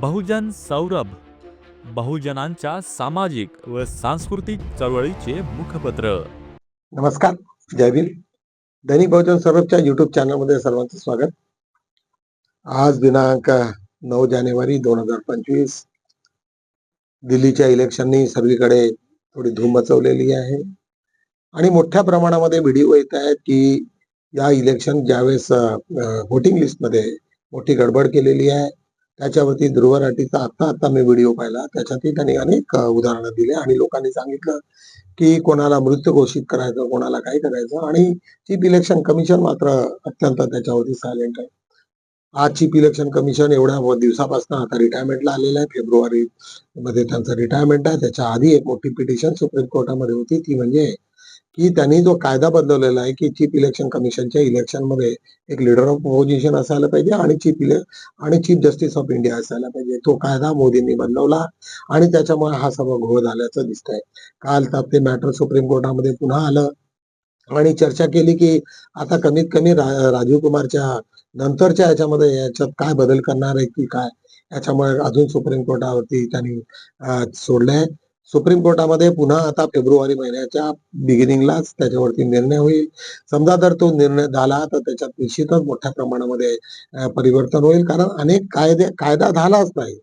बहुजन सौरभ बहुजनांच्या सामाजिक व सांस्कृतिक चळवळीचे मुखपत्र. नमस्कार जयवीर दैनिक बहुजन सौरभच्या युट्यूब चॅनलमध्ये सर्वांचं स्वागत. आज दिनांक नऊ जानेवारी दोन हजार पंचवीस. दिल्लीच्या इलेक्शननी सर्वीकडे थोडी धूम मचवलेली आहे. आणि मोठ्या प्रमाणामध्ये व्हिडिओ येत आहेत की या इलेक्शन ज्यावेळेस व्होटिंग लिस्टमध्ये मोठी गडबड केलेली आहे. त्याच्यावरती ध्रुवराटीचा आता आता मी व्हिडिओ पाहिला. त्याच्यातही त्यांनी अनेक उदाहरणं दिले आणि लोकांनी सांगितलं की कोणाला मृत घोषित करायचं कोणाला काय करायचं आणि चीफ इलेक्शन कमिशन मात्र अत्यंत त्याच्यावरती सायलेंट आहे. आज चीफ इलेक्शन कमिशन एवढ्या दिवसापासून आता रिटायरमेंटला आलेलं आहे. फेब्रुवारी मध्ये त्यांचं रिटायरमेंट आहे. त्याच्या आधी एक मोठी पिटिशन सुप्रीम कोर्टामध्ये होती. ती म्हणजे की त्यांनी जो कायदा बदलवलेला आहे की चीफ इलेक्शन कमिशनच्या इलेक्शनमध्ये एक लीडर ऑफ ऑपोजिशन असायला पाहिजे आणि चीफ इले आणि चीफ जस्टिस ऑफ इंडिया असायला पाहिजे. तो कायदा मोदींनी बदलवला आणि त्याच्यामुळे हा सभा घोळ झाल्याचं दिसतंय. काल तर ते मॅटर सुप्रीम कोर्टामध्ये पुन्हा आलं आणि चर्चा केली की आता कमीत कमी रा- राजीव कुमारच्या नंतरच्या याच्यामध्ये याच्यात काय बदल करणार आहे की काय? याच्यामुळे अजून सुप्रीम कोर्टावरती त्यांनी सोडलंय. सुप्रीम कोर्टामध्ये पुन्हा आता फेब्रुवारी महिन्याच्या बिगिनिंगलाच त्याच्यावरती निर्णय होईल. समजा जर तो निर्णय झाला तर त्याच्यात निश्चितच मोठ्या प्रमाणामध्ये परिवर्तन होईल. कारण अनेक कायदे कायदा झालाच नाही.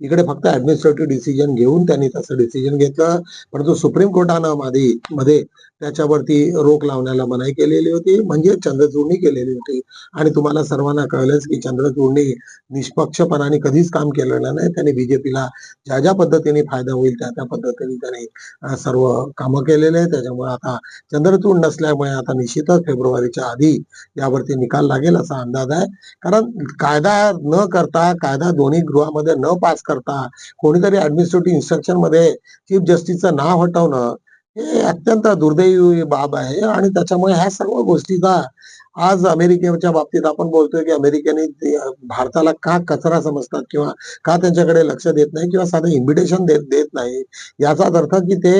इकडे फक्त ऍडमिनिस्ट्रेटिव्ह डिसिजन घेऊन त्यांनी तसं डिसिजन घेतलं. परंतु सुप्रीम कोर्टानं मध्ये मध्ये त्याच्यावरती रोख लावण्याला मनाई केलेली होती. म्हणजे चंद्रचूडणी केलेली होती. आणि तुम्हाला सर्वांना कळलंच की चंद्रचूडणी निष्पक्षपणाने कधीच काम केलेलं नाही. त्यांनी बीजेपीला ज्या ज्या पद्धतीने फायदा होईल त्या त्या पद्धतीने त्याने सर्व कामं केलेले आहे त्याच्यामुळे आता चंद्रचूड नसल्यामुळे आता निश्चितच फेब्रुवारीच्या आधी यावरती निकाल लागेल असा अंदाज आहे. कारण कायदा न करता कायदा दोन्ही गृहामध्ये न पास करता कोणीतरी ऍडमिनिस्ट्रेटिव्ह इन्स्ट्रक्शनमध्ये चीफ जस्टिसचं नाव हटवणं हे अत्यंत दुर्दैवी बाब आहे आणि त्याच्यामुळे ह्या सर्व गोष्टीचा आज अमेरिकेच्या बाबतीत आपण बोलतोय की अमेरिकेने भारताला का कचरा समजतात किंवा का त्यांच्याकडे लक्ष देत नाही किंवा साधं इन्व्हिटेशन देत देत नाही. याचाच अर्थ की ते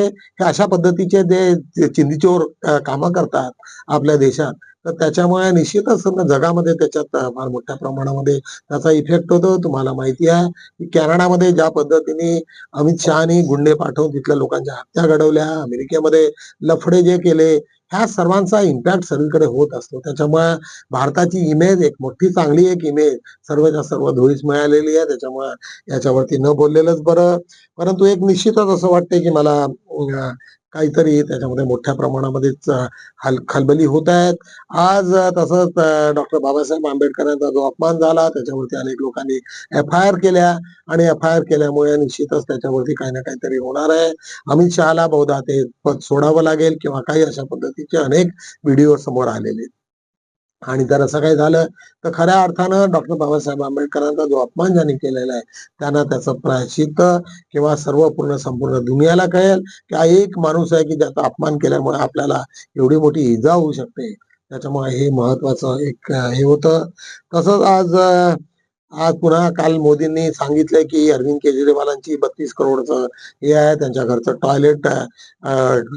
अशा पद्धतीचे ते ते चिंदीचोर कामं करतात आपल्या देशात. तर त्याच्यामुळे निश्चितच जगामध्ये त्याच्यात फार मोठ्या प्रमाणामध्ये त्याचा इफेक्ट होतो. तुम्हाला माहिती आहे की कॅनडामध्ये ज्या पद्धतीने अमित शहानी गुंडे पाठवून तिथल्या लोकांच्या हत्या घडवल्या अमेरिकेमध्ये लफडे जे केले ह्या सर्वांचा इम्पॅक्ट सगळीकडे होत असतो. त्याच्यामुळे भारताची इमेज एक मोठी चांगली एक इमेज सर्वच्या सर्व धुळीस मिळालेली आहे. त्याच्यामुळे याच्यावरती न बोललेलंच बरं. परंतु एक निश्चितच असं वाटतंय की मला काहीतरी त्याच्यामध्ये मोठ्या प्रमाणामध्येच अं, हल खलबली होत आहेत आज तसंच डॉक्टर बाबासाहेब आंबेडकरांचा जो अपमान झाला त्याच्यावरती अनेक लोकांनी एफ आय आर केल्या आणि एफ आय आर केल्यामुळे निश्चितच त्याच्यावरती काही ना काहीतरी होणार आहे अमित शहाला बहुधा ते पद सोडावं लागेल किंवा काही अशा पद्धतीचे अनेक व्हिडिओ समोर आलेले आहेत. आणि जर असं काही झालं तर खऱ्या अर्थानं डॉक्टर बाबासाहेब आंबेडकरांचा जो अपमान ज्यांनी केलेला आहे त्यांना त्याचं प्रायश्चित किंवा सर्व पूर्ण संपूर्ण दुनियाला कळेल की हा एक माणूस आहे की ज्याचा अपमान केल्यामुळे आपल्याला एवढी मोठी इजा होऊ शकते. त्याच्यामुळे हे महत्वाचं एक हे होतं. तसंच आज आज पुन्हा काल मोदींनी सांगितलंय की अरविंद केजरीवालांची बत्तीस करोडचं हे आहे त्यांच्या घरचं टॉयलेट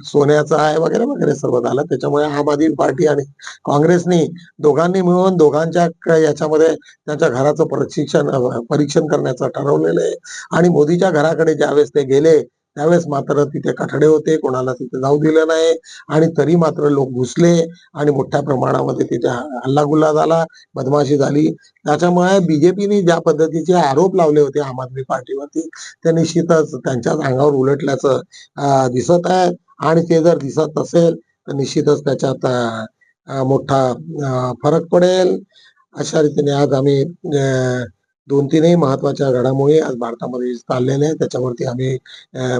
सोन्याचं आहे वगैरे वगैरे सर्व झालं. त्याच्यामुळे आम आदमी पार्टी आणि काँग्रेसनी दोघांनी मिळून दोघांच्या याच्यामध्ये त्यांच्या घराचं प्रशिक्षण परीक्षण करण्याचं ठरवलेलं आहे. आणि मोदीच्या घराकडे ज्यावेळेस ते गेले त्यावेळेस मात्र तिथे कठडे होते कोणाला तिथे जाऊ दिलं नाही आणि तरी मात्र लोक घुसले आणि मोठ्या प्रमाणामध्ये तिथे हल्लागुल्ला झाला बदमाशी झाली. त्याच्यामुळे बीजेपीने ज्या पद्धतीचे आरोप लावले होते आम आदमी पार्टीवरती ते निश्चितच त्यांच्याच अंगावर उलटल्याचं दिसत आहे. आणि ते जर दिसत असेल तर निश्चितच त्याच्यात मोठा फरक पडेल. अशा रीतीने आज आम्ही अं, दोन तीनही महत्त्वाच्या घडामोडी आज भारतामध्ये चाललेल्या आहेत. त्याच्यावरती आम्ही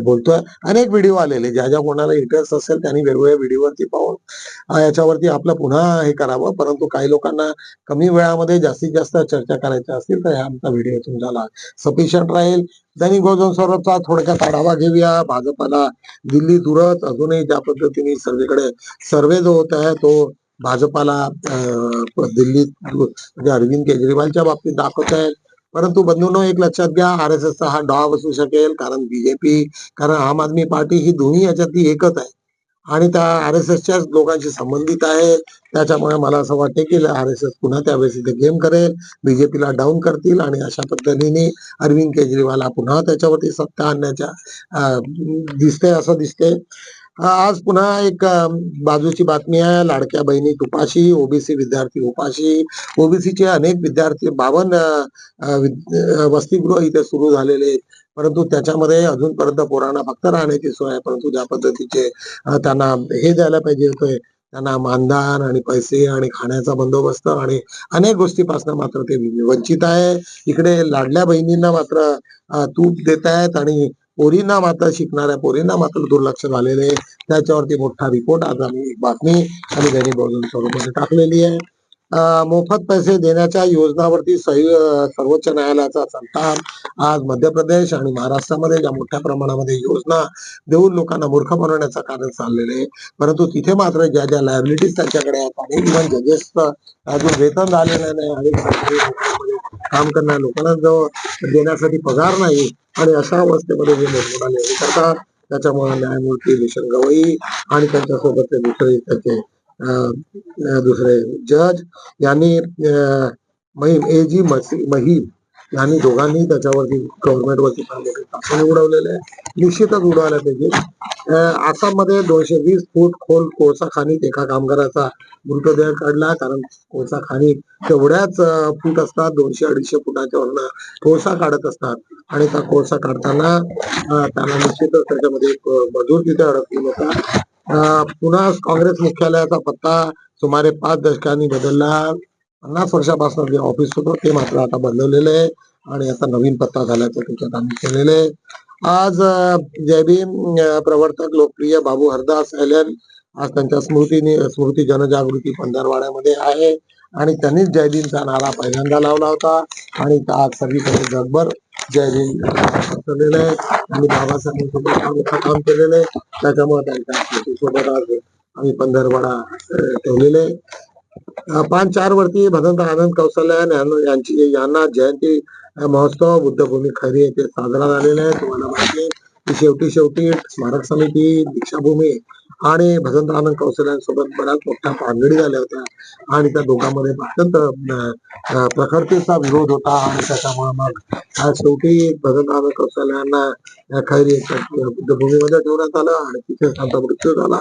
बोलतोय. अनेक व्हिडिओ आलेले. ज्या ज्या कोणाला इंटरेस्ट असेल त्यांनी वेगवेगळ्या व्हिडिओवरती पाहून याच्यावरती आपलं पुन्हा हे करावं. परंतु काही लोकांना कमी वेळामध्ये जास्तीत जास्त चर्चा करायच्या असतील तर हा आमचा व्हिडिओ तुमच्याला सफिशियंट राहील. दैनिक गोजन सौरभचा थोडक्यात आढावा घेऊया. भाजपाला दिल्ली दूरच अजूनही ज्या पद्धतीने सर्वेकडे सर्वे जो होत आहे तो भाजपाला दिल्लीत म्हणजे अरविंद केजरीवालच्या बाबतीत दाखवत आहेत परंतु बंधूंनो एक लक्षात घ्या आर एस एसचा हा डाव असू शकेल कारण बीजेपी कारण आम आदमी पार्टी ही दोन्ही याच्यातली एकच आहे. आणि त्या आर एस एसच्याच लोकांशी संबंधित आहे. त्याच्यामुळे मला असं वाटते की आर एस एस पुन्हा त्यावेळेस इथे गेम करेल बीजेपीला डाऊन करतील आणि अशा पद्धतीने अरविंद केजरीवाल हा पुन्हा त्याच्यावरती सत्ता आणण्याच्या दिसते असं दिसते आज पुन्हा एक बाजूची बातमी आहे. लाडक्या बहिणी उपाशी ओबीसी विद्यार्थी उपाशी. ओबीसीचे अनेक विद्यार्थी बावन्न वसतिगृह इथे सुरू झालेले आहेत. परंतु त्याच्यामध्ये अजूनपर्यंत पोरांना फक्त राहण्याची सोय आहे. परंतु ज्या पद्धतीचे त्यांना हे द्यायला पाहिजे होते त्यांना मानधन आणि पैसे आणि खाण्याचा बंदोबस्त आणि अनेक गोष्टीपासून मात्र ते वंचित आहे. इकडे लाडल्या बहिणींना मात्र तूप देत आहेत आणि पोरींना मात्र शिकणाऱ्या पोरींना मात्र दुर्लक्ष झालेले आहे. त्याच्यावरती मोठा रिपोर्ट आज आम्ही एक बातमी आणि दैनिक बहुजन स्वरूपामध्ये टाकलेली आहे. मोफत पैसे देण्याच्या योजनावरती सही सर्वोच्च न्यायालयाचा संताप. आज मध्य प्रदेश आणि महाराष्ट्रामध्ये ज्या मोठ्या प्रमाणामध्ये योजना देऊन लोकांना मूर्ख बनवण्याचं कारण चाललेलं आहे. परंतु तिथे मात्र ज्या ज्या लायबिलिटीज त्यांच्याकडे आहेत आणि इव्हन जजेस अजून वेतन झालेलं नाही आणि काम करणाऱ्या लोकांना जो देण्यासाठी पगार नाही आणि अशा अवस्थेमध्ये जे मोठमोठा करतात. त्याच्यामुळे न्यायमूर्ती भूषण गवई आणि त्यांच्यासोबतचे दुसरे त्याचे अं, दुसरे जज यांनी महिम ए जी मसी महिम यांनी दोघांनी त्याच्यावरती गव्हर्नमेंटवरती फार मोठे उडवलेले आहे. निश्चितच उडवायला पाहिजे. आसाममध्ये दोनशे वीस फूट खोल कोळसा खाणीत एका कामगाराचा मृतदेह काढला. कारण कोळसा खाणी तेवढ्याच फूट असतात दोनशे अडीचशे फुटाच्या वरनं कोळसा काढत असतात. आणि त्या कोळसा काढताना त्यांना निश्चितच त्याच्यामध्ये एक मजूर तिथे अडकलेला होता. पुन्हा काँग्रेस मुख्यालयाचा पत्ता सुमारे पाच दशकांनी बदलला. पन्नास वर्षापासून जे ऑफिस होतं ते मात्र आता बदलवलेलं आहे आणि आता नवीन पत्ता झाल्याचं त्याच्यात आम्ही केलेलं आहे. आज जयभीम प्रवर्तक लोकप्रिय बाबू हरदास एलन आज त्यांच्या स्मृतीने स्मृती जनजागृती पंधरवाड्यामध्ये आहे आणि त्यांनीच जयभीमचा नारा पहिल्यांदा लावला होता आणि आज सगळीकडे जगभर जयभीम केलेलं आहे. आणि बाबासाहेबांसोबत काम काम केलेलं आहे. त्याच्यामुळे त्यांच्या स्मृतीसोबत आज आम्ही पंधरवाडा ठेवलेले पान पाच चार वरती भदंत आनंद कौशल्य यांना- यांची यांना जयंती महोत्सव बुद्धभूमी खैरी येथे साजरा झालेला आहे. तुम्हाला माहिती शेवटी शेवटी स्मारक समिती दीक्षाभूमी आणि भदंत आनंद कौशल्यांसोबत बऱ्याच मोठ्या भानगडी झाल्या होत्या. आणि त्या दोघांमध्ये अत्यंत प्रकृतीचा प्रखरतेचा विरोध होता आणि त्याच्यामुळे मग शेवटी भदंत आनंद कौशल्यांना खैरी बुद्धभूमीमध्ये ठेवण्यात आलं आणि तिथे त्यांचा मृत्यू झाला.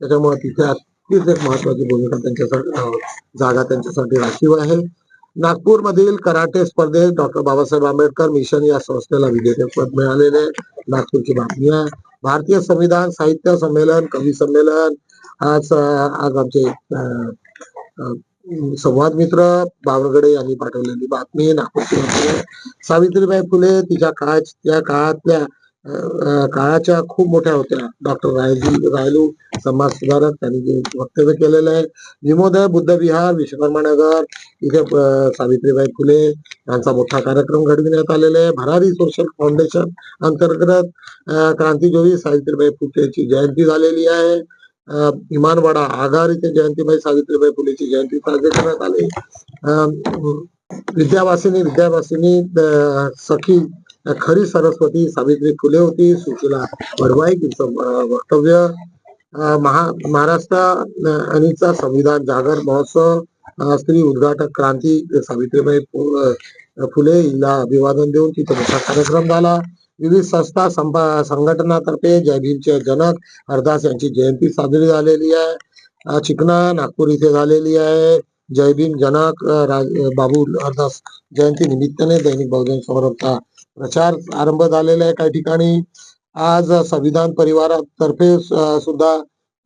त्याच्यामुळे तिथे तीच एक महत्वाची भूमिका त्यांच्यासाठी जागा त्यांच्यासाठी राखीव आहे. नागपूरमधील कराटे स्पर्धेत डॉक्टर बाबासाहेब आंबेडकर मिशन या संस्थेला विजेतेपद मिळालेले नागपूरची बातमी आहे. भारतीय संविधान साहित्य संमेलन कवी संमेलन आज आज आमचे संवाद मित्र बावरगडे यांनी पाठवलेली बातमी नागपूरची बातमी सावित्रीबाई फुले तिच्या काळ त्या काळातल्या काळाच्या खूप मोठ्या होत्या. डॉक्टर रायजी रायलू समाज सुधारक त्यांनी जे वक्तव्य केलेलं आहे. विमोदय बुद्ध विहार नगर इथे सावित्रीबाई फुले यांचा मोठा कार्यक्रम घडविण्यात आलेला आहे. भरारी सोशल फाउंडेशन अंतर्गत क्रांतीजोगी क्रांतीज्योती सावित्रीबाई फुलेची जयंती झालेली आहे. अं, इमानवाडा आगार इथे जयंतीबाई सावित्रीबाई फुलेची जयंती साजरी करण्यात आली. अं, विद्यावासिनी विद्यावासिनी सखी खरी सरस्वती सावित्री फुले होती सुशीला वडवाई तिचं वक्तव्य महा महाराष्ट्र आणि संविधान जागर महोत्सव स्त्री उद्घाटक क्रांती सावित्रीबाई फु- फुले हिला अभिवादन देऊन तिथे मोठा कार्यक्रम झाला. विविध संस्था संघटनातर्फे जय भीमचे जनक हरदास यांची जयंती साजरी झालेली आहे. चिकना नागपूर इथे झालेली आहे. जय भीम जनक राज- बाबू हरदास जयंती निमित्ताने दैनिक बहुजन समोरचा प्रचार आरंभ झालेला आहे काही ठिकाणी. आज संविधान परिवारातर्फे सुद्धा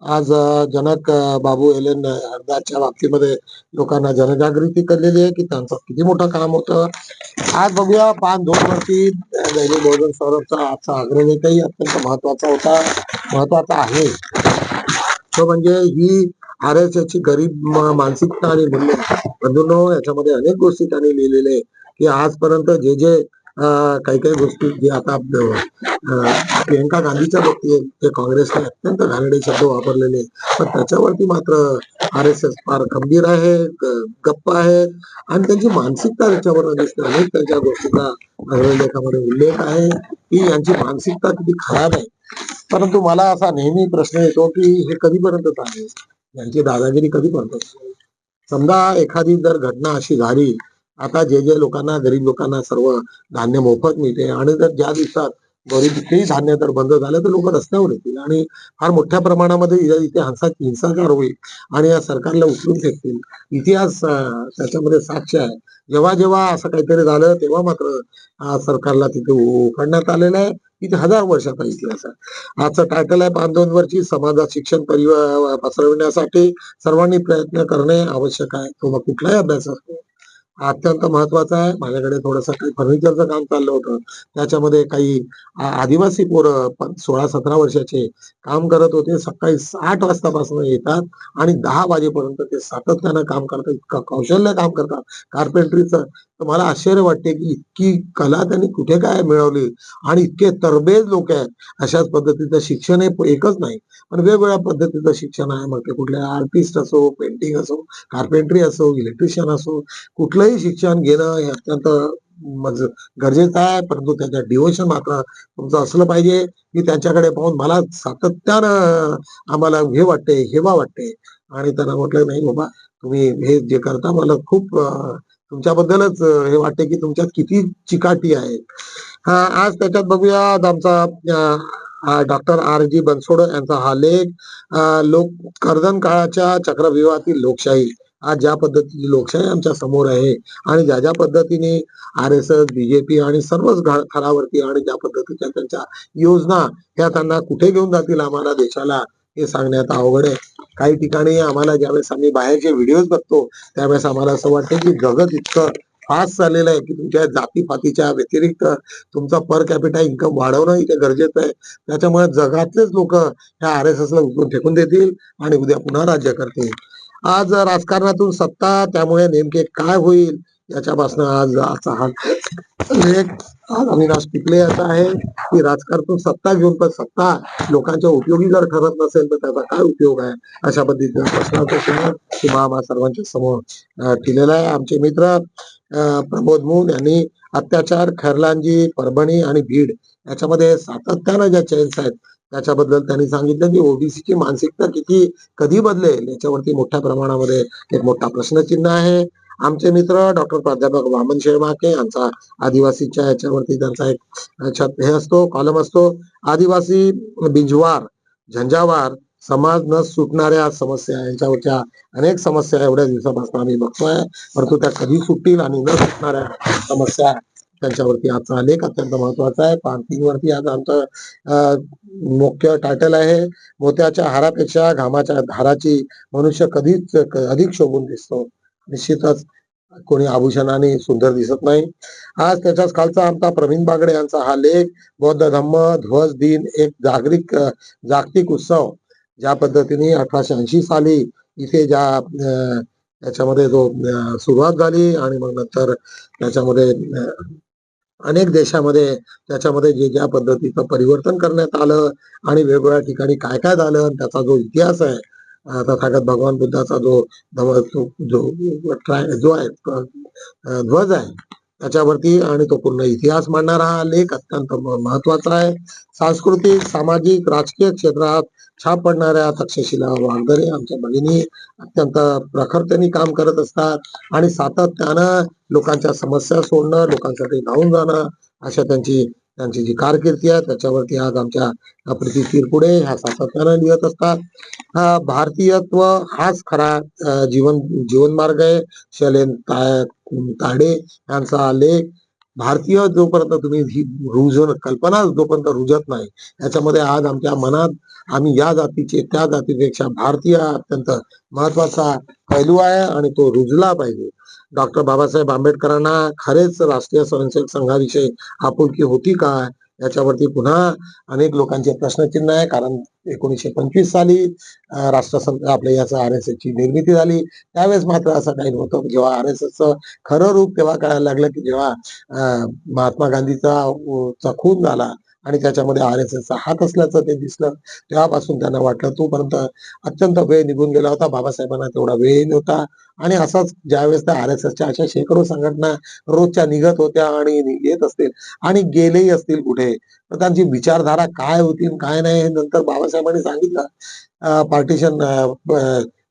आज जनक बाबू एल एन हरदासच्या बाबतीमध्ये लोकांना जनजागृती केलेली आहे की त्यांचं किती मोठं काम होतं. आज बघूया पाच दोन वर्षी दैनिक बहुजन सौरभचा आजचा अग्रनेताही अत्यंत महत्त्वाचा होता महत्त्वाचा आहे. तो म्हणजे ही आर एस एसची गरीब मानसिकता आणि मूल्य. बंधूंनो याच्यामध्ये अनेक गोष्टी त्यांनी लिहिलेले आहे की आजपर्यंत जे जे काही काही गोष्टी जे आता प्रियंका गांधीच्या बाबतीत ते काँग्रेसने अत्यंत घाणेडे शब्द वापरलेले पण त्याच्यावरती मात्र आर एस एस फार खंबीर आहे गप्प आहे आणि त्यांची मानसिकता त्याच्यावर दिसते. अनेक त्यांच्या गोष्टीचा लेखामध्ये उल्लेख आहे. की यांची मानसिकता किती खराब आहे. परंतु मला असा नेहमी प्रश्न येतो की हे कधीपर्यंत चालेल यांची दादागिरी कधीपर्यंत समजा एखादी जर घटना अशी झाली आता जे जे लोकांना गरीब लोकांना सर्व धान्य मोफत मिळते आणि जर ज्या दिवसात गरीब इथेही धान्य जर बंद झालं तर लोक रस्त्यावर येतील. आणि फार मोठ्या प्रमाणामध्ये इथे हिंसा हिंसाचार होईल आणि या सरकारला उचलून फेकतील. इतिहास त्याच्यामध्ये साक्ष आहे. जेव्हा जेव्हा असं काहीतरी झालं तेव्हा मात्र सरकारला तिथे उखडण्यात आलेलं आहे. इथे हजार वर्षाचा इतिहास आहे. आजचं टायटल आहे बांधवांवरची समाजात शिक्षण परिव पसरविण्यासाठी सर्वांनी प्रयत्न करणे आवश्यक आहे. तो मग कुठलाही अभ्यास असतो अत्यंत महत्त्वाचा आहे. माझ्याकडे थोडंसं काही फर्निचरचं काम चाललं होतं. त्याच्यामध्ये काही आदिवासी पोरं सोळा सतरा वर्षाचे काम करत होते. सकाळी आठ वाजतापासून येतात आणि दहा वाजेपर्यंत ते सातत्यानं काम करतात. इतकं कौशल्य काम करतात. कार्पेंट्रीचं तर मला आश्चर्य वाटते की इतकी कला त्यांनी कुठे काय मिळवली आणि इतके तरबेज लोक आहेत. अशाच पद्धतीचं शिक्षण हे एकच नाही पण वेगवेगळ्या पद्धतीचं शिक्षण आहे. मग ते कुठल्या आर्टिस्ट असो पेंटिंग असो कार्पेंट्री असो इलेक्ट्रिशियन असो कुठलंही शिक्षण घेणं हे अत्यंत गरजेचं आहे परंतु त्याच्यात डिवोशन मात्र तुमचं असलं पाहिजे की त्यांच्याकडे पाहून मला सातत्यानं आम्हाला हे वाटते हेवा वाटते. आणि त्यांना म्हटलं नाही बाबा तुम्ही हे जे करता मला खूप तुमच्याबद्दलच हे वाटते की तुमच्यात किती चिकाटी आहे. आज त्याच्यात बघूया आमचा डॉक्टर आर जी बनसोड यांचा हा लेख लोक कर्दन काळाच्या चक्रव्यूहातील लोकशाही. आज ज्या पद्धतीची लोकशाही आमच्यासमोर आहे आणि ज्या ज्या पद्धतीने आर एस एस बीजेपी आणि सर्वच खरावरती थरावरती आणि ज्या पद्धतीच्या त्यांच्या योजना ह्या त्यांना कुठे घेऊन जातील आम्हाला देशाला हे सांगण्यात अवघड आहे. काही ठिकाणी आम्हाला ज्यावेळेस आम्ही बाहेरचे व्हिडिओज बघतो त्यावेळेस आम्हाला असं वाटतं की जगत इतकं फास्ट चाललेलं आहे की तुमच्या जातीपातीच्या व्यतिरिक्त तुमचा पर कॅपिटा इन्कम वाढवणं इथे गरजेचं आहे. त्याच्यामुळे जगातलेच लोक ह्या आर एस एसला उचलून फेकून देतील आणि उद्या पुन्हा राज्य करतील. आज राजकारणातून सत्ता त्यामुळे नेमके काय होईल याच्यापासून आज असा हा लेख आज अविनाश पिकले याचा आहे. की राजकारणातून सत्ता घेऊन पण सत्ता लोकांच्या उपयोगी जर ठरत नसेल तर त्याचा काय उपयोग आहे? अशा पद्धतीचा प्रश्नाचा समोर किंवा आम्हा सर्वांच्या समोर केलेला आहे. आमचे मित्र प्रमोद मून यांनी अत्याचार खैरलांजी परभणी आणि बीड याच्यामध्ये सातत्यानं ज्या चेन्स आहेत त्याच्याबद्दल त्यांनी सांगितलं की ओबीसीची मानसिकता किती कधी बदलेल? याच्यावरती मोठ्या प्रमाणामध्ये एक मोठा प्रश्नचिन्ह आहे. आमचे मित्र डॉक्टर प्राध्यापक वामन शेळमाके यांचा आदिवासीच्या याच्यावरती त्यांचा एक छत हे असतो कॉलम असतो. आदिवासी बिंजवार झंझावार समाज न सुटणाऱ्या समस्या यांच्यावरच्या अनेक समस्या एवढ्या दिवसापासून आम्ही बघतोय. परंतु त्या कधी सुटतील आणि न सुटणाऱ्या समस्या त्यांच्यावरती आजचा लेख अत्यंत महत्त्वाचा आहे. पार्किंग वरती आज आमचं मुख्य टायटल आहे. मोत्याच्या हारापेक्षा घामाच्या धाराची मनुष्य कधीच अधिक शोभून दिसतो. निश्चितच कोणी आभूषणाने सुंदर दिसत नाही. आज त्याच्याच खालचा आमचा प्रवीण बागडे यांचा हा लेख बौद्ध धम्म ध्वज दिन एक जागतिक जागतिक उत्सव. ज्या पद्धतीने अठराशे ऐंशी साली इथे ज्या त्याच्यामध्ये जो सुरुवात झाली आणि मग नंतर त्याच्यामध्ये अनेक देशामध्ये त्याच्यामध्ये जे ज्या पद्धतीचं परिवर्तन करण्यात आलं आणि वेगवेगळ्या ठिकाणी काय काय झालं आणि त्याचा जो इतिहास आहे तथागत भगवान बुद्धाचा जो जो ट्राय- जो आहे ध्वज आहे त्याच्यावरती आणि तो पूर्ण इतिहास मांडणारा हा लेख अत्यंत महत्त्वाचा आहे. सांस्कृतिक सामाजिक राजकीय क्षेत्रात छाप पडणाऱ्या तक्षशिला वाघरे आमच्या भगिनी अत्यंत प्रखरतेने काम करत असतात आणि सातत्यानं लोकांच्या समस्या सोडणं लोकांसाठी धावून जाणं अशा त्यांची त्यांची जी कारकिर्दी आहे त्याच्यावरती आज आमच्या प्रीती तिरपुडे ह्या सातत्यानं लिहित असतात. हा भारतीयत्व हाच खरा जीवन जीवनमार्ग आहे. शैलेन ताडे यांचा लेख भारतीय जोपर्यंत तुम्ही ही रुजून कल्पना जोपर्यंत रुजत नाही याच्यामध्ये आज आमच्या मनात आम्ही या जातीचे त्या जातीपेक्षा भारतीय अत्यंत महत्त्वाचा पैलू आहे आणि तो रुजला पाहिजे. डॉक्टर बाबासाहेब आंबेडकरांना खरेच राष्ट्रीय स्वयंसेवक संघाविषयी आपुलकी होती का? याच्यावरती पुन्हा अनेक लोकांचे प्रश्नचिन्ह आहे कारण एकोणीसशे पंचवीस साली राष्ट्रसंघ आपल्या याचा आर एस एस ची निर्मिती झाली. त्यावेळेस मात्र असं काही नव्हतं. जेव्हा आर एस एसचं खरं रूप तेव्हा कळायला लागलं की जेव्हा महात्मा गांधीचा खून झाला आणि त्याच्यामध्ये आर एस एसचा हात असल्याचं ते दिसलं. तेव्हापासून त्यांना वाटलं तोपर्यंत अत्यंत वेळ निघून गेला होता. बाबासाहेबांना तेवढा वेळ नव्हता. आणि असाच ज्यावेळेस त्या आर एस एसच्या अशा शेकडो संघटना रोजच्या निघत होत्या आणि येत असतील आणि गेलेही असतील कुठे तर त्यांची विचारधारा काय होती काय नाही हे नंतर बाबासाहेबांनी सांगितलं. पार्टिशन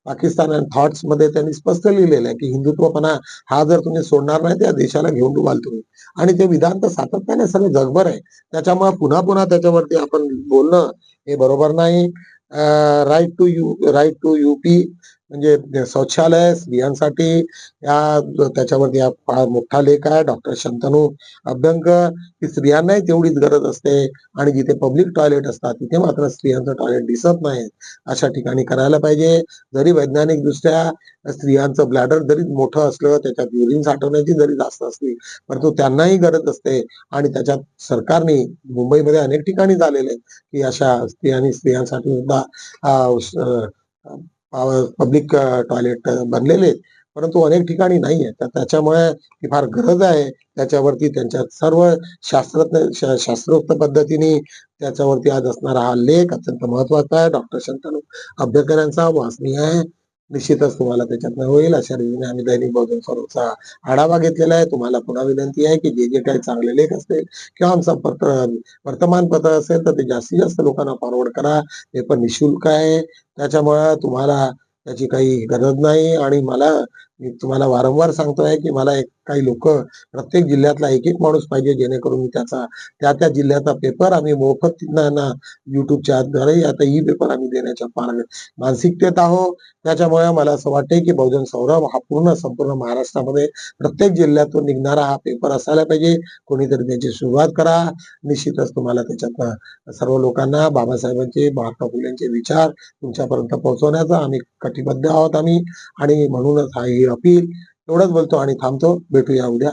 पाकिस्तान अँड थॉट्समध्ये त्यांनी स्पष्ट लिहिलेलं आहे की हिंदुत्वपणा हा जर तुम्ही सोडणार नाही त्या देशाला घेऊन डुबाल तुम्ही. आणि ते विधान तर सातत्याने सगळं जगभर आहे त्याच्यामुळे पुन्हा पुन्हा त्याच्यावरती आपण बोलणं हे बरोबर नाही. Right to you right to pee म्हणजे शौचालय स्त्रियांसाठी या त्याच्यावरती हा फार मोठा लेख आहे. डॉक्टर शंतनू अभ्यंकर की स्त्रियांनाही तेवढीच गरज असते आणि जिथे पब्लिक टॉयलेट असतात तिथे मात्र स्त्रियांचं टॉयलेट दिसत नाही. अशा ठिकाणी करायला पाहिजे. जरी वैज्ञानिक दृष्ट्या स्त्रियांचं ब्लॅडर जरी मोठं असलं त्याच्यात युरिन साठवण्याची जरी जास्त असली परंतु त्यांनाही गरज असते आणि त्याच्यात सरकारने मुंबईमध्ये अनेक ठिकाणी झालेले की अशा स्त्रियांनी स्त्रियांसाठी सुद्धा पब्लिक टॉयलेट बनलेले आहेत. परंतु अनेक ठिकाणी नाही आहे तर त्याच्यामुळे ही फार गरज आहे. त्याच्यावरती त्यांच्या सर्व शास्त्रज्ञ शास्त्रोक्त पद्धतीने त्याच्यावरती आज असणारा हा लेख अत्यंत महत्त्वाचा आहे. डॉक्टर शंतनू अभ्यकर यांचा वाचनीय आहे. निश्चितच तुम्हाला त्याच्यातनं होईल. अशा रीतीने आम्ही दैनिक बहुजन स्वरूपचा आढावा घेतलेला आहे. तुम्हाला पुन्हा विनंती आहे की जे जे काही चांगले लेख असतील किंवा आमचं पत्र वर्तमानपत्र असेल तर ते जास्तीत जास्त लोकांना फॉरवर्ड करा. ते पण निशुल्क आहे. त्याच्यामुळे तुम्हाला त्याची काही गरज नाही आणि मला मी तुम्हाला वारंवार सांगतोय की मला एक काही लोक प्रत्येक जिल्ह्यातला एक एक माणूस पाहिजे जेणेकरून मी त्याचा त्या त्या जिल्ह्याचा पेपर आम्ही मोफत त्यांना युट्यूबच्या द्वारे आता ई पेपर आम्ही देण्याच्या फार मानसिकतेत आहोत त्याच्यामुळे मला असं वाटतंय की बहुजन सौरभ हा पूर्ण संपूर्ण महाराष्ट्रामध्ये प्रत्येक जिल्ह्यातून निघणारा हा पेपर असायला पाहिजे. कोणीतरी त्याची सुरुवात करा. निश्चितच तुम्हाला त्याच्यातनं सर्व लोकांना बाबासाहेबांचे महात्मा फुलेंचे विचार तुमच्यापर्यंत पोहोचवण्याचा आम्ही कटिबद्ध आहोत आम्ही. आणि म्हणूनच हा ही अपील एवढंच बोलतो आणि थांबतो. भेटूया उद्या.